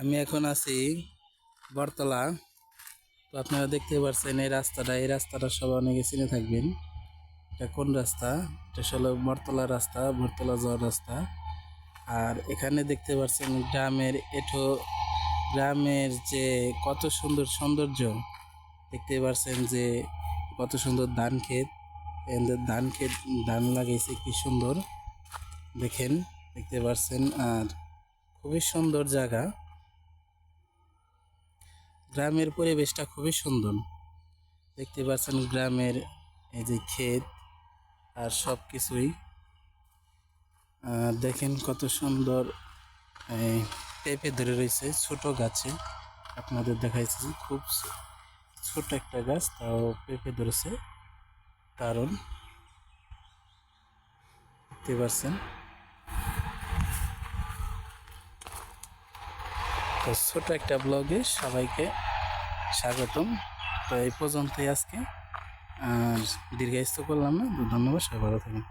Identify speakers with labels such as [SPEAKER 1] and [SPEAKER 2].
[SPEAKER 1] আমি এখন আছি বরতলা তো আপনারা দেখতে পাচ্ছেন এই রাস্তাটা। এই রাস্তাটা সবাই অনেকে চিনে থাকবেন। এটা কোন রাস্তা? এটা হলো বরতলা রাস্তা বরতলা যাওয়ার রাস্তা। আর এখানে দেখতে পাচ্ছেন গ্রামের, এঠো গ্রামের যে কত সুন্দর সৌন্দর্য। দেখতে পাচ্ছেন যে কত সুন্দর ধান ক্ষেত। এদের ধান ক্ষেত, ধান লাগাইছে, কি সুন্দর। দেখেন, দেখতে পাচ্ছেন আর খুবই সুন্দর জায়গা। গ্রামের পরিবেশটা খুবই সুন্দর। দেখতে পাচ্ছেন গ্রামের এই যে ক্ষেত আর সব কিছুই দেখেন কত সুন্দর পেঁপে ধরে রয়েছে ছোট গাছে। আপনাদের দেখাইছি খুব ছোট একটা গাছ, তাও পেঁপে ধরেছে। কারণ দেখতে পাচ্ছেন। তো ছোট একটা ব্লগে সবাইকে স্বাগতম। তো এই পর্যন্তই আজকে। আর দীর্ঘায়িত করলাম না ধন্যবাদ, সবাই ভালো থাকুন